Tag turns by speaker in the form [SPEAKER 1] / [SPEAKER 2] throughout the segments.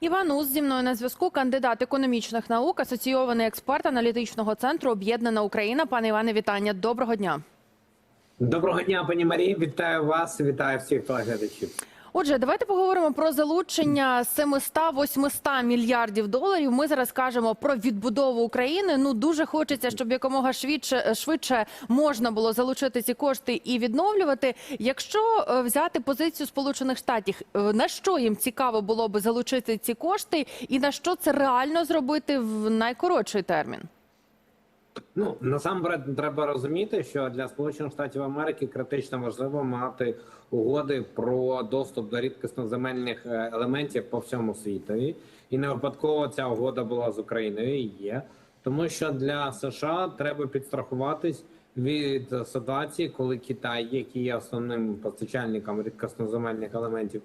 [SPEAKER 1] Іван Ус зі мною на зв'язку, кандидат економічних наук, асоційований експерт аналітичного центру Об'єднана Україна. Пане Іване, вітання. Доброго дня.
[SPEAKER 2] Доброго дня, пані Марії. Вітаю вас, вітаю всіх телеглядачів.
[SPEAKER 1] Отже, давайте поговоримо про залучення 700-800 мільярдів доларів. Ми зараз кажемо про відбудову України. Ну дуже хочеться, щоб якомога швидше швидше можна було залучити ці кошти і відновлювати. Якщо е, взяти позицію Сполучених Штатів, е, на що їм цікаво було би залучити ці кошти, і на що це реально зробити в найкоротший термін?
[SPEAKER 2] Ну насамперед треба розуміти, що для Сполучених Штатів Америки критично важливо мати угоди про доступ до рідкісноземельних е, елементів по всьому світові, і не випадково ця угода була з Україною і є, тому що для США треба підстрахуватись від ситуації, коли Китай, який є основним постачальником рідкісноземельних елементів.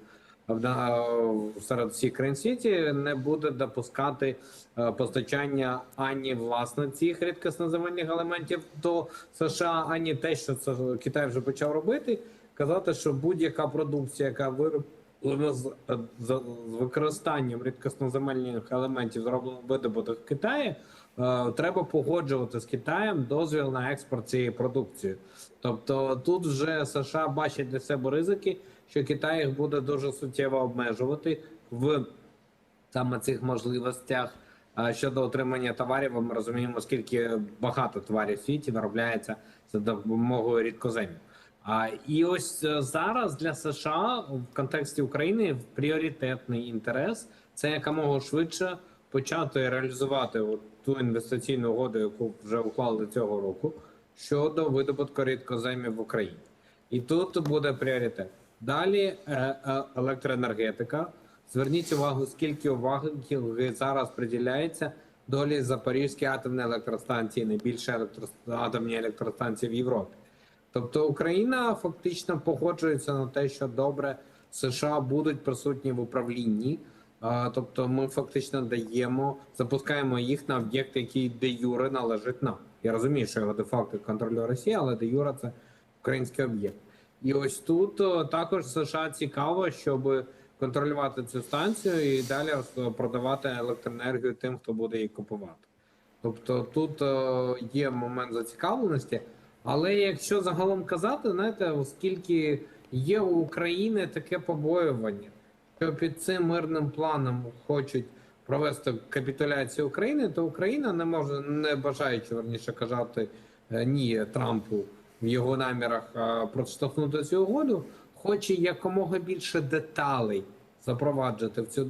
[SPEAKER 2] В серед всіх країн світі не буде допускати е, постачання ані власне цих рідкісноземельних елементів до США, ані те, що це Китай вже почав робити. Казати, що будь-яка продукція, яка вироблена з, е, з, з використанням рідкісноземельних елементів, зроблена видобуток в Китаї, е, треба погоджувати з Китаєм дозвіл на експорт цієї продукції. Тобто тут вже США бачать для себе ризики, що Китай їх буде дуже суттєво обмежувати в саме цих можливостях щодо отримання товарів. Ми розуміємо, скільки багато товарів в світі виробляється за допомогою рідкоземів. А і ось е, зараз для США в контексті України пріоритетний інтерес це якомога швидше почати реалізувати ту інвестиційну угоду, яку вже уклали цього року, щодо видобутку рідкоземів в Україні. І тут буде пріоритет. Далі е, е, електроенергетика. Зверніть увагу, скільки уваги зараз приділяється долі Запорізької атомної електростанції, найбільша електро... атомні електростанції в Європі. Тобто Україна фактично погоджується на те, що добре США будуть присутні в управлінні. Тобто, ми фактично даємо, запускаємо їх на об'єкт, який де юре належить нам. Я розумію, що його де факто контролює Росія, але де юре це український об'єкт. І ось тут також США цікаво, щоб контролювати цю станцію і далі е, продавати електроенергію тим, хто буде її купувати. Тобто тут е, є момент зацікавленості, але якщо загалом казати, знаєте, оскільки є у України таке побоювання, що під цим мирним планом хочуть провести капітуляцію України, то Україна не може, не бажаючи верніше казати е, ні Трампу в його намірах е, проштовхнути цю угоду, хоче якомога більше деталей запроваджувати в цю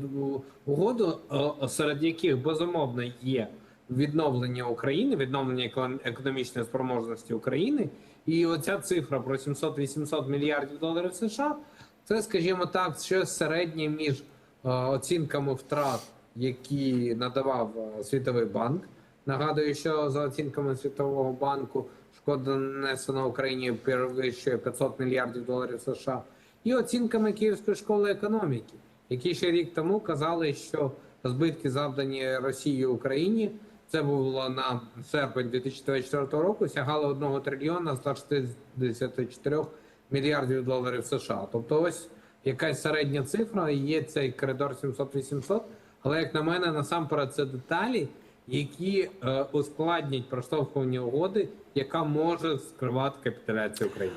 [SPEAKER 2] угоду, серед яких безумовно є відновлення України, відновлення економічної спроможності України, і оця цифра про 700-800 мільярдів доларів США, це, скажімо так, щось середнє між е, оцінками втрат, які надавав е, Світовий банк. Нагадую, що за оцінками Світового банку шкода нанесена Україні перевищує 500 мільярдів доларів США, і оцінками Київської школи економіки, які ще рік тому казали, що збитки завдані Росії Україні. Це було на серпень 2024 року. Сягало 1 трильйона 164 мільярдів доларів США. Тобто, ось якась середня цифра. Є цей коридор 700-800, Але як на мене, насамперед це деталі, які е, ускладнять проштовхування угоди, яка може скривати капітуляцію України.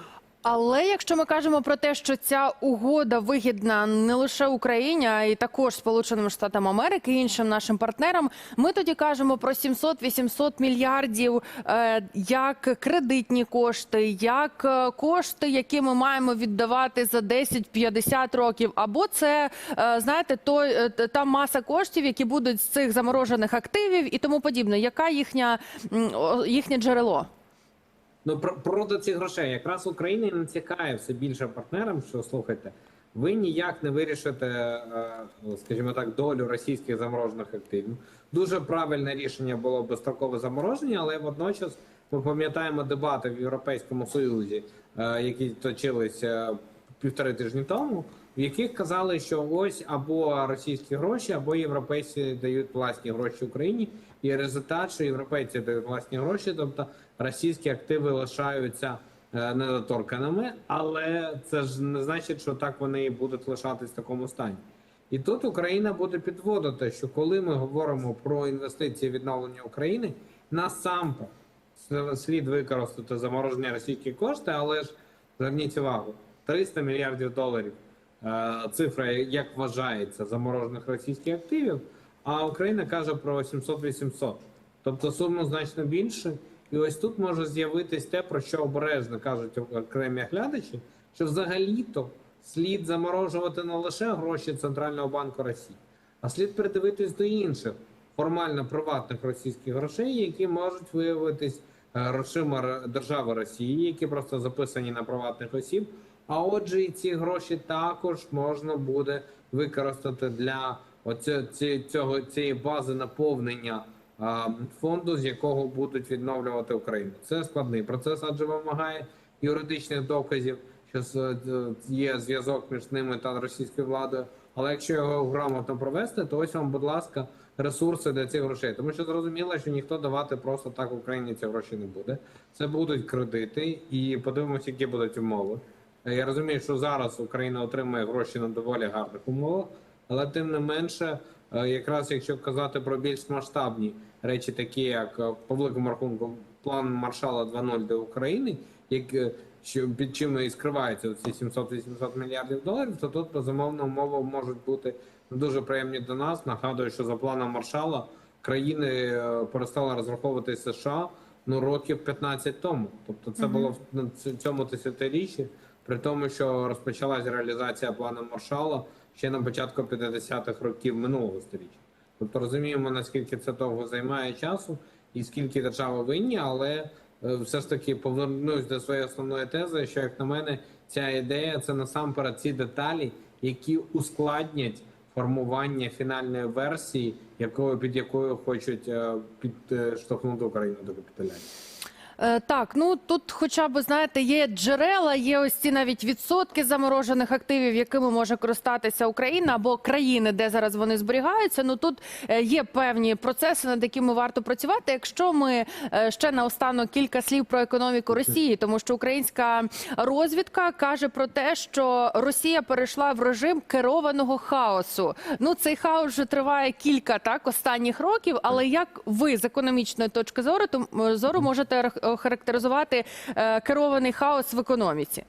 [SPEAKER 1] Але якщо ми кажемо про те, що ця угода вигідна не лише Україні, а й також Сполученим Штатам Америки і іншим нашим партнерам, ми тоді кажемо про 700-800 мільярдів е, як кредитні кошти, як е, кошти, які ми маємо віддавати за 10-50 років, або це е, знаєте, той е, та маса коштів, які будуть з цих заморожених активів і тому подібне. Яка їхня їхнє джерело?
[SPEAKER 2] Ну про проти цих грошей якраз Україна і натякає все більше партнерам, що слухайте, ви ніяк не вирішите, е, скажімо так, долю російських заморожених активів. Дуже правильне рішення було безстрокове замороження, але водночас ми пам'ятаємо дебати в Європейському Союзі, е, які точилися півтори тижні тому, в яких казали, що ось або російські гроші, або європейці дають власні гроші Україні. І результат, що європейці дають власні гроші, тобто російські активи лишаються е, недоторканими, але це ж не значить, що так вони і будуть лишатись в такому стані. І тут Україна буде підводити, що коли ми говоримо про інвестиції відновлення України, насамперед слід використати заморожені російські кошти, але ж зверніть увагу, 300 мільярдів доларів цифра, як вважається, заморожених російських активів, а Україна каже про 700-800. Тобто сума значно більше. І ось тут може з'явитись те, про що обережно кажуть окремі глядачі, що взагалі-то слід заморожувати не лише гроші Центрального банку Росії, а слід придивитись до інших формально приватних російських грошей, які можуть виявитись е, грошима держави Росії, які просто записані на приватних осіб. А отже, і ці гроші також можна буде використати для оце, цієї бази наповнення фонду, з якого будуть відновлювати Україну. Це складний процес, адже вимагає юридичних доказів, що е, є зв'язок між ними та російською владою. Але якщо його грамотно провести, то ось вам, будь ласка, ресурси для цих грошей. Тому що зрозуміло, що ніхто давати просто так Україні ці гроші не буде. Це будуть кредити, і подивимося, які будуть умови. Е, Я розумію, що зараз Україна отримує гроші на доволі гарних умовах, але тим не менше, е, якраз якщо казати про більш масштабні речі, такі як по великому рахунку план Маршала 2.0 для України, як що під чим і скриваються ці 700-800 мільярдів доларів, то тут безумовно умови можуть бути дуже приємні до нас. Нагадую, що за планом Маршала країни е, перестали розраховувати США ну років 15 тому. Тобто, це було в на цьому десятиріччі, при тому, що розпочалась реалізація плану Маршала ще на початку 50-х років минулого століття. Тобто розуміємо, наскільки це довго займає часу і скільки держави винні, але все ж таки повернусь до своєї основної тези, що як на мене, ця ідея це насамперед ці деталі, які ускладнять формування фінальної версії, якою під якою хочуть е, підштовхнути Україну до капітуляції.
[SPEAKER 1] Е, Так, ну тут, хоча б знаєте, є джерела, є ось ці навіть відсотки заморожених активів, якими може користатися Україна або країни, де зараз вони зберігаються. Ну тут е, є певні процеси, над якими варто працювати. Якщо ми е, ще наостанок кілька слів про економіку Росії, тому що українська розвідка каже про те, що Росія перейшла в режим керованого хаосу. Ну цей хаос вже триває кілька так останніх років. Але як ви з економічної точки зору то зору можете охарактеризувати е, керований хаос в економіці?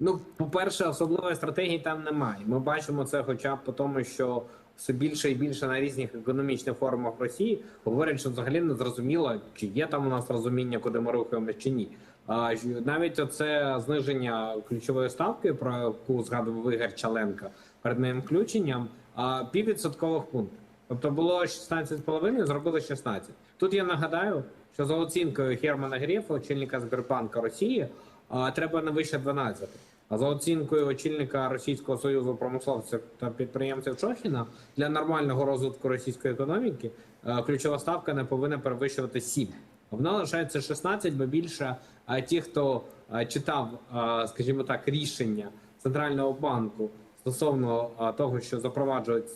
[SPEAKER 2] Ну, по-перше, особливої стратегії там немає. Ми бачимо це, хоча б по тому, що все більше і більше на різних економічних форумах Росії говорять, що взагалі не зрозуміло, чи є там у нас розуміння, куди ми рухаємося, чи ні. А навіть оце зниження ключової ставки, про яку згадував Ігор Чаленка перед моїм включенням, а піввідсоткових пунктів. Тобто було 16,5, зробили 16. Тут я нагадаю, що за оцінкою Германа Грефа, очільника Сбербанка Росії, треба не вище 12. А за оцінкою очільника Російського союзу промисловців та підприємців Шохіна для нормального розвитку російської економіки ключова ставка не повинна перевищувати 7. Вона лишається 16, бо більше ті, хто читав, скажімо так, рішення центрального банку стосовно того, що запроваджують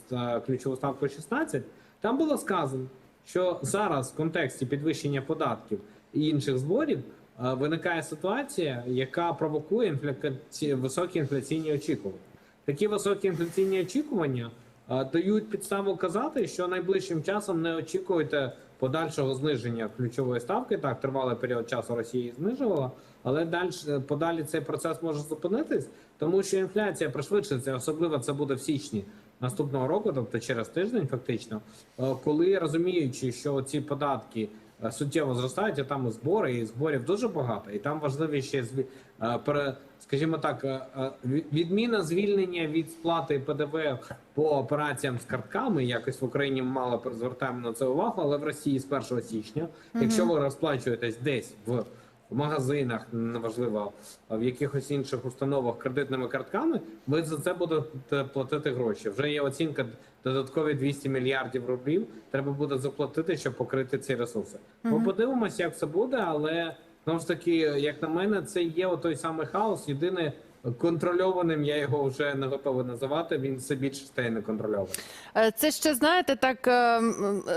[SPEAKER 2] ключову ставку 16, там було сказано, що зараз в контексті підвищення податків і інших зборів е, виникає ситуація, яка провокує інфляці... високі інфляційні очікування. Такі високі інфляційні очікування е, дають підставу казати, що найближчим часом не очікуйте подальшого зниження ключової ставки. Так, тривалий період часу Росія її знижувала, але далі подалі цей процес може зупинитись, тому що інфляція пришвидшиться, особливо це буде в січні наступного року, тобто через тиждень, фактично, е, коли розуміючи, що ці податки е, суттєво зростають, а там і збори, і зборів дуже багато, і там важливі ще е, скажімо так, ві- відміна звільнення від сплати ПДВ по операціям з картками. Якось в Україні мало звертаємо на це увагу, але в Росії з 1 січня, якщо ви розплачуєтесь десь в в магазинах, неважливо, в якихось інших установах кредитними картками, ви за це будете платити гроші. Вже є оцінка додаткові 200 мільярдів рублів. Треба буде заплатити, щоб покрити ці ресурси. Ми подивимося, як це буде, але знову ж таки, як на мене, це є той самий хаос. Єдине, контрольованим я його вже не готовий називати. Він все більше стає неконтрольованим.
[SPEAKER 1] Е, Це ще знаєте, так е,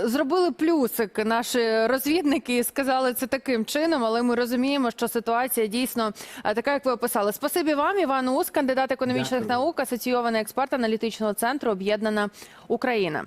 [SPEAKER 1] зробили плюсик наші розвідники і сказали це таким чином, але ми розуміємо, що ситуація дійсно е, така, як ви описали. Спасибі вам, Іван Ус, кандидат економічних
[SPEAKER 2] Дякую.
[SPEAKER 1] наук, асоційований експерт аналітичного центру Об'єднана Україна.